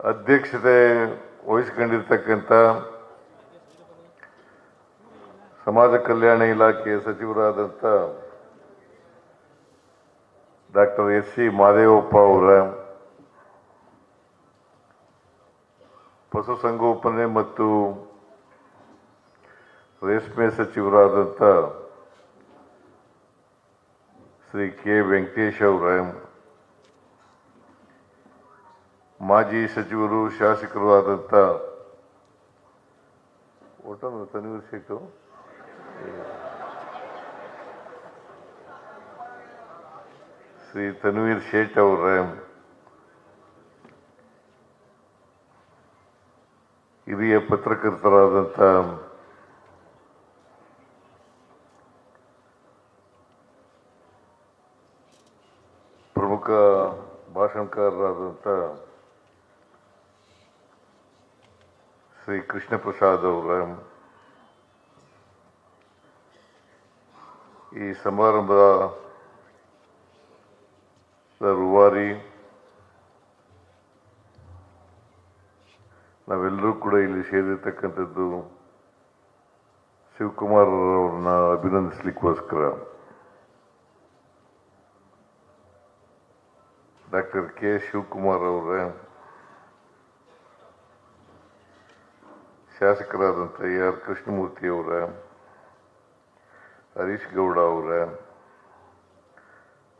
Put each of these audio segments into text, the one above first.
ಅಧ್ಯಕ್ಷತೆ ವಹಿಸಿಕೊಂಡಿರ್ತಕ್ಕಂಥ ಸಮಾಜ ಕಲ್ಯಾಣ ಇಲಾಖೆಯ ಸಚಿವರಾದಂಥ ಡಾಕ್ಟರ್ ಎಸ್ ಸಿ ಮಾದೇವಪ್ಪ ಅವರ ಪಶುಸಂಗೋಪನೆ ಮತ್ತು ರೇಷ್ಮೆ ಸಚಿವರಾದಂಥ ಶ್ರೀ ಕೆ ವೆಂಕಟೇಶ್ ಅವರ ಮಾಜಿ ಸಚಿವರು, ಶಾಸಕರು ಆದಂಥ ಒಟ್ಟನ್ನು ತನ್ವೀರ್ ಶೇಖು ಶ್ರೀ ತನ್ವೀರ್ ಶೇಟ್ ಅವರ, ಹಿರಿಯ ಪತ್ರಕರ್ತರಾದಂಥ ಪ್ರಮುಖ ಭಾಷಣಕಾರರಾದಂಥ ಶ್ರೀ ಕೃಷ್ಣ ಪ್ರಸಾದ್ ಅವರ ಈ ಸಮಾರಂಭದ ರೂವಾರಿ ನಾವೆಲ್ಲರೂ ಕೂಡ ಇಲ್ಲಿ ಸೇರಿರ್ತಕ್ಕಂಥದ್ದು ಶಿವಕುಮಾರ್ ಅವ್ರನ್ನ ಅಭಿನಂದಿಸ್ಲಿಕ್ಕೋಸ್ಕರ. ಡಾಕ್ಟರ್ ಕೆ ಶಿವಕುಮಾರ್ ಅವರ ಶಾಸಕರಾದಂಥ ಎ ಆರ್ ಕೃಷ್ಣಮೂರ್ತಿ ಅವರ, ಹರೀಶ್ ಗೌಡ ಅವರ,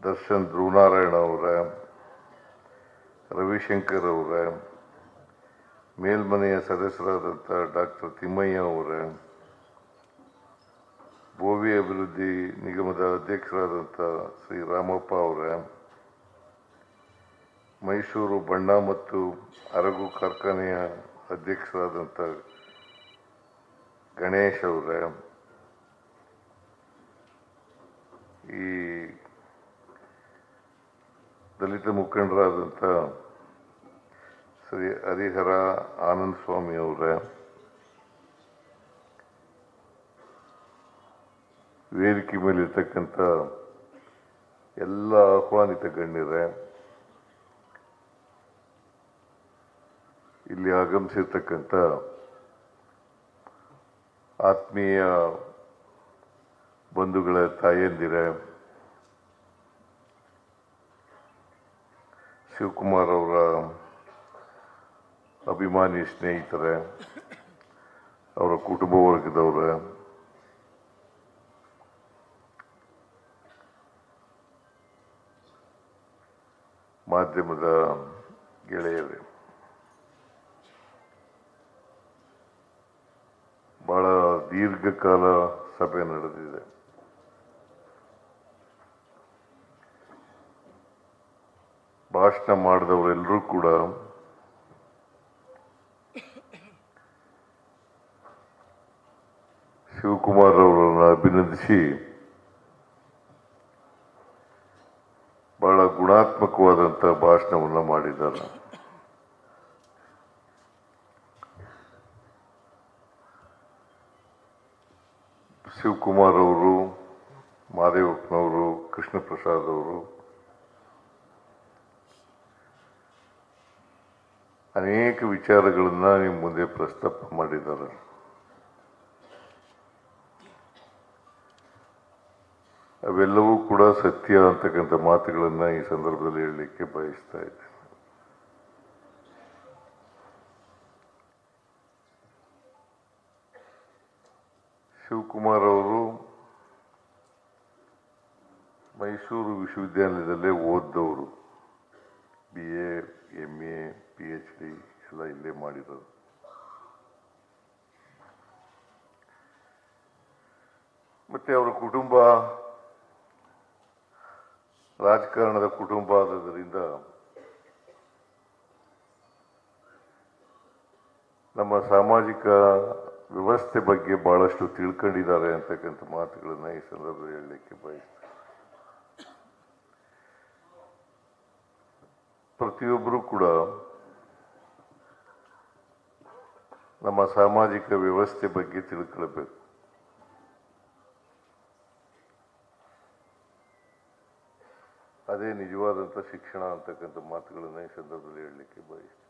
ದರ್ಶನ್ ಧ್ರುವನಾರಾಯಣ ಅವರ, ರವಿಶಂಕರ್ ಅವರ, ಮೇಲ್ಮನೆಯ ಸದಸ್ಯರಾದಂಥ ಡಾಕ್ಟರ್ ತಿಮ್ಮಯ್ಯ ಅವರ, ಭೋವಿ ಅಭಿವೃದ್ಧಿ ನಿಗಮದ ಅಧ್ಯಕ್ಷರಾದಂಥ ಶ್ರೀ ರಾಮಪ್ಪ ಅವರ, ಮೈಸೂರು ಬಣ್ಣ ಮತ್ತು ಅರಗು ಕಾರ್ಖಾನೆಯ ಅಧ್ಯಕ್ಷರಾದಂಥ ಗಣೇಶ್ ಅವರ ಈ ದಲಿತ ಮುಖಂಡರಾದಂಥ ಶ್ರೀ ಹರಿಹರ ಆನಂದ ಸ್ವಾಮಿ ಅವರ, ವೇದಿಕೆ ಮೇಲಿರ್ತಕ್ಕಂಥ ಎಲ್ಲ ಆಹ್ವಾನಿತ ಗಣ್ಯರೇ, ಇಲ್ಲಿ ಆಗಮಿಸಿರ್ತಕ್ಕಂಥ ಆತ್ಮೀಯ ಬಂಧುಗಳ ತಾಯಂದಿರ ಶಿವಕುಮಾರ್ ಅವರ ಅಭಿಮಾನಿ ಸ್ನೇಹಿತರೆ ಅವರ ಕುಟುಂಬ ವರ್ಗದವರ ಮಾಧ್ಯಮದ ಗೆಳೆಯರೇ ಬಹಳ ದೀರ್ಘಕಾಲ ಸಭೆ ನಡೆದಿದೆ. ಭಾಷಣ ಮಾಡಿದವರೆಲ್ಲರೂ ಕೂಡ ಶಿವಕುಮಾರ್ ಅವರನ್ನು ಅಭಿನಂದಿಸಿ ಬಹಳ ಗುಣಾತ್ಮಕವಾದಂಥ ಭಾಷಣವನ್ನು ಮಾಡಿದ್ದಾರೆ. ಶಿವಕುಮಾರ್ ಅವರು, ಮಾದೇವಪ್ಪನವರು ಕೃಷ್ಣ ಪ್ರಸಾದ್ ಅವರು, ಅನೇಕ ವಿಚಾರಗಳನ್ನು ನಿಮ್ಮ ಮುಂದೆ ಪ್ರಸ್ತಾಪ ಮಾಡಿದ್ದಾರೆ. ಅವೆಲ್ಲವೂ ಕೂಡ ಸತ್ಯ ಅಂತಕ್ಕಂಥ ಮಾತುಗಳನ್ನು ಈ ಸಂದರ್ಭದಲ್ಲಿ ಹೇಳಲಿಕ್ಕೆ ಬಯಸ್ತಾ ಇದ್ದೇನೆ. ಶಿವಕುಮಾರ್ ಅವರು ಮೈಸೂರು ವಿಶ್ವವಿದ್ಯಾಲಯದಲ್ಲೇ ಓದಿದವರು. B A M A P H D ಎಲ್ಲ ಇಲ್ಲೇ ಮಾಡಿರೋದು. ಮತ್ತೆ ಅವರ ಕುಟುಂಬ ರಾಜಕಾರಣದ ಕುಟುಂಬ ಆದ್ದರಿಂದ ನಮ್ಮ ಸಾಮಾಜಿಕ ವ್ಯವಸ್ಥೆ ಬಗ್ಗೆ ಬಹಳಷ್ಟು ತಿಳ್ಕೊಂಡಿದ್ದಾರೆ ಅಂತಕ್ಕಂಥ ಮಾತುಗಳನ್ನ ಈ ಸಂದರ್ಭದಲ್ಲಿ ಹೇಳಲಿಕ್ಕೆ ಪ್ರತಿಯೊಬ್ಬರೂ ಕೂಡ ನಮ್ಮ ಸಾಮಾಜಿಕ ವ್ಯವಸ್ಥೆ ಬಗ್ಗೆ ತಿಳ್ಕೊಳ್ಬೇಕು. ಅದೇ ನಿಜವಾದಂಥ ಶಿಕ್ಷಣ ಅಂತಕ್ಕಂಥ ಮಾತುಗಳನ್ನು ಈ ಸಂದರ್ಭದಲ್ಲಿ ಹೇಳಲಿಕ್ಕೆ ಬಯಸ್ತೇನೆ.